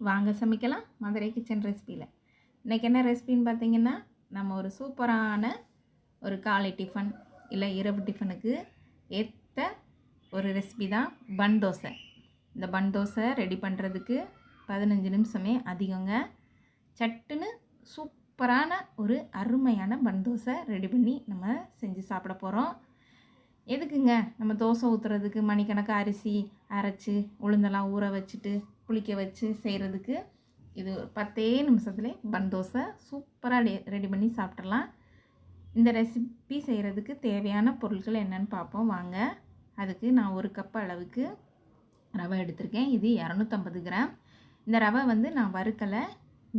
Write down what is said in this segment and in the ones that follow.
வாங்க சமைக்கலாம். மதுரை கிச்சன் ரெசிபியில் இன்றைக்கி என்ன ரெசிபின்னு பார்த்தீங்கன்னா நம்ம ஒரு சூப்பரான ஒரு காலை டிஃபன் இல்லை இரவு டிஃபனுக்கு ஏற்ற ஒரு ரெசிபி தான் பன் தோசை. இந்த பன் தோசை ரெடி பண்ணுறதுக்கு பதினஞ்சு நிமிஷமே அதிகங்க. சட்டுன்னு சூப்பரான ஒரு அருமையான பன் தோசை ரெடி பண்ணி நம்ம செஞ்சு சாப்பிட போகிறோம் எதுக்குங்க? நம்ம தோசை ஊற்றுறதுக்கு மணிக்கணக்கு அரிசி அரைச்சி உளுந்தெல்லாம் ஊற வச்சுட்டு புளிக்க வச்சு செய்கிறதுக்கு இது ஒரு பத்தே நிமிஷத்துலே பன் தோசை சூப்பராக ரெடி பண்ணி சாப்பிட்றலாம் இந்த ரெசிபி செய்கிறதுக்கு தேவையான பொருட்கள் என்னென்னு பார்ப்போம். வாங்க. அதுக்கு நான் ஒரு கப் அளவுக்கு ரவை எடுத்திருக்கேன். இது இரநூத்தம்பது கிராம். இந்த ரவை வந்து நான் வறுக்கலை.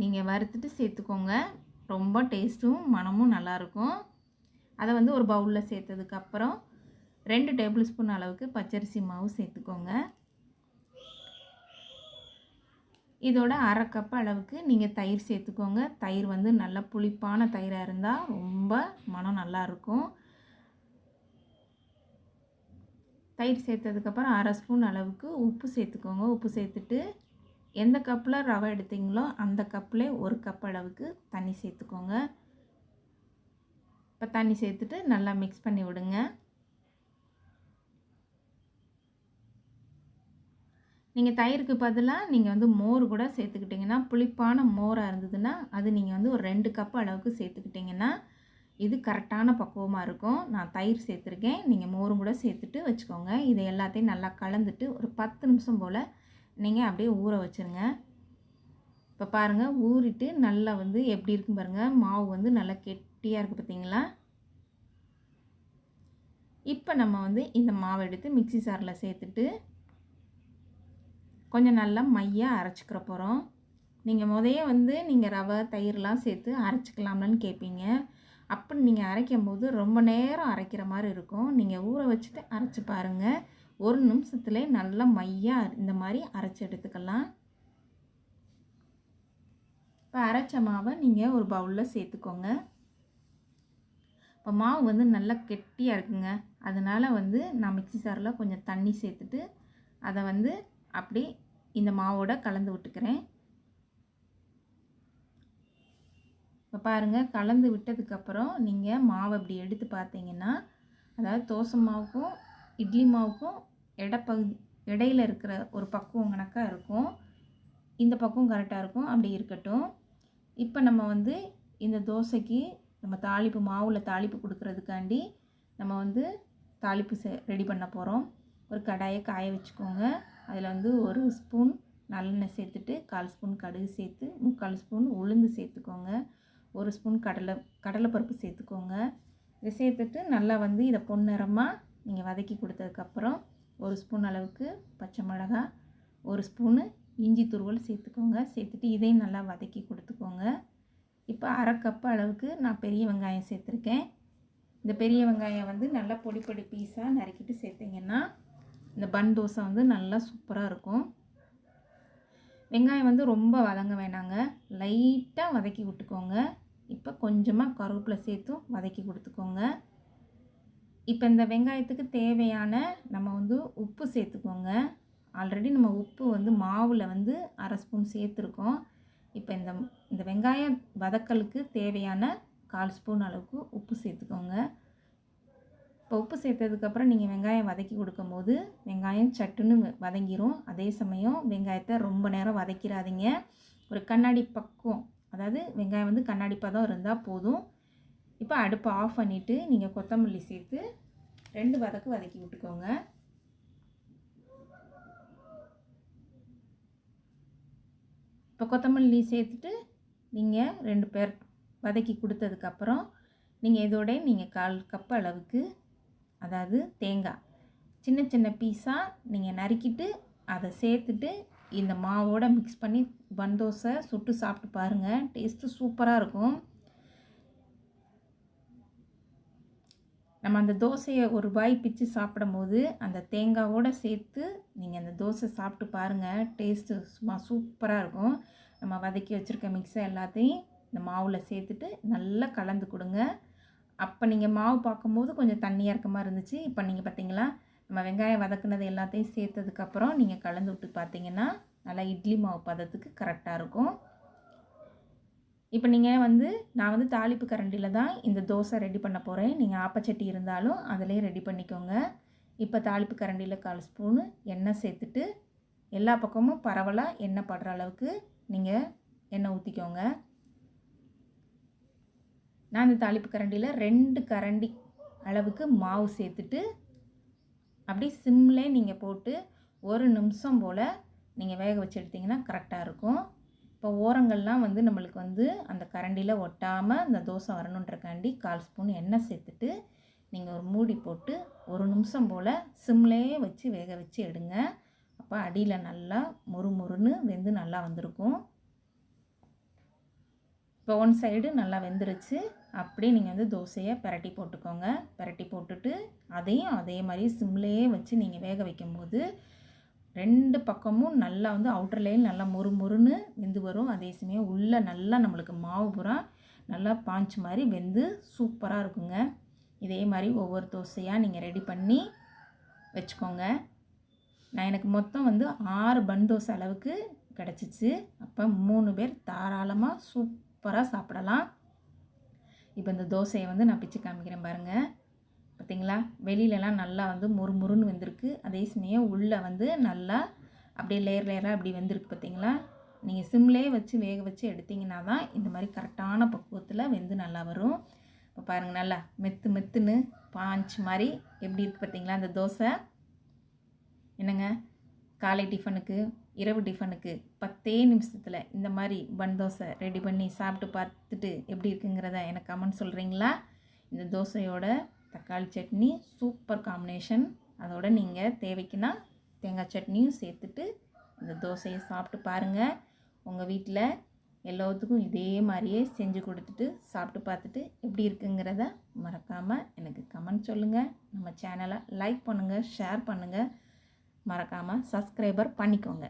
நீங்கள் வறுத்துட்டு சேர்த்துக்கோங்க. ரொம்ப டேஸ்ட்டும் மனமும் நல்லாயிருக்கும். அதை வந்து ஒரு பவுலில் சேர்த்ததுக்கப்புறம் ரெண்டு டேபிள் ஸ்பூன் அளவுக்கு பச்சரிசி மாவு சேர்த்துக்கோங்க. இதோட அரை கப் அளவுக்கு நீங்கள் தயிர் சேர்த்துக்கோங்க. தயிர் வந்து நல்ல புளிப்பான தயிராக இருந்தால் ரொம்ப மனம் நல்லாயிருக்கும் தயிர் சேர்த்ததுக்கப்புறம் அரை ஸ்பூன் அளவுக்கு உப்பு சேர்த்துக்கோங்க. உப்பு சேர்த்துட்டு எந்த கப்பில் ரவை எடுத்தீங்களோ அந்த கப்பில் ஒரு கப் அளவுக்கு தண்ணி சேர்த்துக்கோங்க. இப்போ தண்ணி சேர்த்துட்டு நல்லா மிக்ஸ் பண்ணி விடுங்க. நீங்கள் தயிருக்கு பதிலாக நீங்கள் வந்து மோர் கூட சேர்த்துக்கிட்டிங்கன்னா புளிப்பான மோராக இருந்ததுன்னா அது நீங்கள் வந்து ஒரு ரெண்டு கப் அளவுக்கு சேர்த்துக்கிட்டிங்கன்னா இது கரெக்டான பக்குவமாக இருக்கும். நான் தயிர் சேர்த்துருக்கேன். நீங்கள் மோரும் கூட சேர்த்துட்டு வச்சுக்கோங்க. இதை எல்லாத்தையும் நல்லா கலந்துட்டு ஒரு பத்து நிமிஷம் போல் நீங்கள் அப்படியே ஊற வச்சுருங்க. இப்போ பாருங்கள் ஊறிட்டு நல்லா வந்து எப்படி இருக்கும் பாருங்கள் மாவு வந்து நல்லா கெட்டியாக இருக்குது பார்த்தீங்களா இப்போ நம்ம வந்து இந்த மாவை எடுத்து மிக்சி சாரில் சேர்த்துட்டு கொஞ்சம் நல்லா மையாக அரைச்சிக்கிற போகிறோம் நீங்கள் முதைய வந்து நீங்கள் ரவை தயிர்லாம் சேர்த்து அரைச்சிக்கலாம்லன்னு கேட்பீங்க அப்படி நீங்கள் அரைக்கும் போது ரொம்ப நேரம் அரைக்கிற மாதிரி இருக்கும். நீங்கள் ஊற வச்சுட்டு அரைச்சி பாருங்கள் ஒரு நிமிஷத்துலேயே நல்லா மையாக இந்த மாதிரி அரைச்சி எடுத்துக்கலாம். இப்போ அரைச்ச மாவை நீங்கள் ஒரு பவுலில் சேர்த்துக்கோங்க. இப்போ மாவு வந்து நல்லா கெட்டியாக இருக்குங்க. அதனால் வந்து நான் மிக்சி சாரில் கொஞ்சம் தண்ணி சேர்த்துட்டு அதை வந்து அப்படி இந்த மாவோட கலந்து விட்டுக்கிறேன். இப்போ பாருங்கள் கலந்து விட்டதுக்கப்புறம் நீங்கள் மாவை அப்படி எடுத்து பார்த்தீங்கன்னா அதாவது தோசை மாவுக்கும் இட்லி மாவுக்கும் இடப்பகுதி இடையில இருக்கிற ஒரு பக்குவம் கணக்காக இருக்கும். இந்த பக்கம் கரெக்டாக இருக்கும். அப்படி இருக்கட்டும். இப்போ நம்ம வந்து இந்த தோசைக்கு நம்ம தாளிப்பு மாவில் தாளிப்பு கொடுக்கறதுக்காண்டி நம்ம வந்து தாளிப்பு செ ரெடி பண்ண போகிறோம் ஒரு கடாயை காய வச்சுக்கோங்க. அதில் வந்து ஒரு ஸ்பூன் நல்லெண்ணெய் சேர்த்துட்டு கால் ஸ்பூன் கடுகு சேர்த்து முக்கால் ஸ்பூன் உளுந்து சேர்த்துக்கோங்க. ஒரு ஸ்பூன் கடலை கடலைப்பருப்பு சேர்த்துக்கோங்க. இதை சேர்த்துட்டு நல்லா வந்து இதை பொன்னிறமாக நீங்கள் வதக்கி கொடுத்ததுக்கப்புறம் ஒரு ஸ்பூன் அளவுக்கு பச்சை மிளகா ஒரு ஸ்பூனு இஞ்சி துருவல் சேர்த்துக்கோங்க. சேர்த்துட்டு இதையும் நல்லா வதக்கி கொடுத்துக்கோங்க. இப்போ அரை கப்பு அளவுக்கு நான் பெரிய வெங்காயம் சேர்த்துருக்கேன். இந்த பெரிய வெங்காயம் வந்து நல்லா பொடி பொடி பீஸாக நறுக்கிட்டு சேர்த்திங்கன்னா இந்த பன் தோசை வந்து நல்லா சூப்பராக இருக்கும். வெங்காயம் வந்து ரொம்ப வதங்க வேணாங்க. லைட்டாக வதக்கி விட்டுக்கோங்க. இப்போ கொஞ்சமாக கருவேப்பிலை சேர்த்தும் வதக்கி கொடுத்துக்கோங்க. இப்போ இந்த வெங்காயத்துக்கு தேவையான நம்ம வந்து உப்பு சேர்த்துக்கோங்க. ஆல்ரெடி நம்ம உப்பு வந்து மாவில் வந்து அரை ஸ்பூன் சேர்த்துருக்கோம். இப்போ இந்த இந்த வெங்காயம் வதக்கலுக்கு தேவையான கால் ஸ்பூன் அளவுக்கு உப்பு சேர்த்துக்கோங்க. இப்போ உப்பு சேர்த்ததுக்கப்புறம் நீங்கள் வெங்காயம் வதக்கி கொடுக்கும்போது வெங்காயம் சட்டுன்னு வதங்கிரும். அதே சமயம் வெங்காயத்தை ரொம்ப நேரம் வதக்கிடாதீங்க ஒரு கண்ணாடி பக்குவம் அதாவது வெங்காயம் வந்து கண்ணாடி பதம் இருந்தால் போதும். இப்போ அடுப்பை ஆஃப் பண்ணிவிட்டு நீங்கள் கொத்தமல்லி சேர்த்து ரெண்டு வதக்கு வதக்கி விட்டுக்கோங்க. இப்போ கொத்தமல்லி சேர்த்துட்டு நீங்கள் ரெண்டு பேர் வதக்கி கொடுத்ததுக்கப்புறம் நீங்கள் இதோட நீங்கள் கால் கப் அளவுக்கு அதாவது தேங்காய் சின்ன சின்ன பீஸாக நீங்கள் நறுக்கிட்டு அதை சேர்த்துட்டு இந்த மாவோட மிக்ஸ் பண்ணி பன் தோசை சுட்டு சாப்பிட்டு பாருங்கள் டேஸ்ட்டு சூப்பராக இருக்கும். நம்ம அந்த தோசையை ஒரு வாய் பிச்சு சாப்பிடும்போது அந்த தேங்காவோடு சேர்த்து நீங்கள் அந்த தோசை சாப்பிட்டு பாருங்கள் டேஸ்ட்டு சும்மா சூப்பராக இருக்கும். நம்ம வதக்கி வச்சுருக்க மிக்ஸை எல்லாத்தையும் இந்த மாவில் சேர்த்துட்டு நல்லா கலந்து கொடுங்க. அப்போ நீங்கள் மாவு பார்க்கும்போது கொஞ்சம் தண்ணியாக இருக்க மாதிரி இருந்துச்சு. இப்போ நீங்கள் பார்த்தீங்களா நம்ம வெங்காயம் வதக்குனது எல்லாத்தையும் சேர்த்ததுக்கப்புறம் நீங்கள் கலந்து விட்டு பார்த்தீங்கன்னா நல்லா இட்லி மாவு பதத்துக்கு கரெக்டாக இருக்கும். இப்போ நீங்கள் வந்து நான் வந்து தாளிப்பு கரண்டியில் தான் இந்த தோசை ரெடி பண்ண போகிறேன் நீங்கள் ஆப்பச்சட்டி இருந்தாலும் அதிலே ரெடி பண்ணிக்கோங்க. இப்போ தாளிப்பு கரண்டியில் கால் ஸ்பூனு எண்ணெய் சேர்த்துட்டு எல்லா பக்கமும் பரவலாக எண்ணெய் படுற அளவுக்கு நீங்கள் எண்ணெய் ஊற்றிக்கோங்க நான் இந்த தாளிப்பு கரண்டியில் ரெண்டு கரண்டி அளவுக்கு மாவு சேர்த்துட்டு அப்படி சிம்லே நீங்கள் போட்டு ஒரு நிமிஷம் போல் நீங்கள் வேக வச்சு எடுத்திங்கன்னா கரெக்டாக இருக்கும். இப்போ ஓரங்கள்லாம் வந்து நம்மளுக்கு வந்து அந்த கரண்டியில் ஒட்டாமல் இந்த தோசை வரணுன்றக்காண்டி கால் ஸ்பூன் எண்ணெய் சேர்த்துட்டு நீங்கள் ஒரு மூடி போட்டு ஒரு நிமிஷம் போல் சிம்லேயே வச்சு வேக வச்சு எடுங்க. அப்போ அடியில் நல்லா மொறு மொறுன்னு வெந்து நல்லா வந்திருக்கும். இப்போ ஒன் சைடு நல்லா வெந்துருச்சு. அப்படியே நீங்கள் வந்து தோசையை பிரட்டி போட்டுக்கோங்க. பிரட்டி போட்டுட்டு அதையும் அதே மாதிரி சிம்லேயே வச்சு நீங்கள் வேக வைக்கும்போது ரெண்டு பக்கமும் நல்லா வந்து அவுட்டர் லைன் நல்லா மொறு மொறுன்னு வெந்து வரும். அதே சமயம் உள்ளே நல்லா நம்மளுக்கு மாவு பூரா நல்லா பாஞ்சு மாதிரி வெந்து சூப்பராக இருக்குங்க. இதே மாதிரி ஒவ்வொரு தோசையாக நீங்கள் ரெடி பண்ணி வச்சுக்கோங்க. நான் எனக்கு மொத்தம் வந்து ஆறு பன் தோசை அளவுக்கு கிடச்சிச்சு. அப்போ மூணு பேர் தாராளமாக சூப்பராக சாப்பிடலாம். இப்போ இந்த தோசையை வந்து நான் பிச்சு காமிக்கிறேன் பாருங்கள் பார்த்தீங்களா? வெளியிலலாம் நல்லா வந்து முறுமுறுன்னு வந்திருக்கு. அதே சமயம் உள்ளே வந்து நல்லா அப்படியே லேயர் லேயராக அப்படி வந்திருக்கு பார்த்தீங்களா? நீங்கள் சிம்லேயே வச்சு வேக வச்சு எடுத்திங்கன்னா தான் இந்த மாதிரி கரெக்டான பக்குவத்தில் வெந்து நல்லா வரும். இப்போ பாருங்கள் நல்லா மெத்து மெத்துன்னு பாஞ்ச் மாதிரி எப்படி இருக்குது பார்த்தீங்களா அந்த தோசை? என்னங்க? காலை டிஃபனுக்கு இரவு டிஃபனுக்கு பத்தே நிமிஷத்தில் இந்த மாதிரி பன் தோசை ரெடி பண்ணி சாப்பிட்டு பார்த்துட்டு எப்படி இருக்குங்கிறத எனக்கு கமெண்ட் சொல்கிறீங்களா இந்த தோசையோட தக்காளி சட்னி சூப்பர் காம்பினேஷன் அதோட நீங்கள் தேவைக்குன்னா தேங்காய் சட்னியும் சேர்த்துட்டு இந்த தோசையை சாப்பிட்டு பாருங்கள் உங்கள் வீட்டில் எல்லாத்துக்கும் இதே மாதிரியே செஞ்சு கொடுத்துட்டு சாப்பிட்டு பார்த்துட்டு எப்படி இருக்குங்கிறத மறக்காமல் எனக்கு கமெண்ட் சொல்லுங்கள் நம்ம சேனலை லைக் பண்ணுங்கள் ஷேர் பண்ணுங்கள் மறக்காமல் சப்ஸ்கிரைபர் பண்ணிக்கோங்க.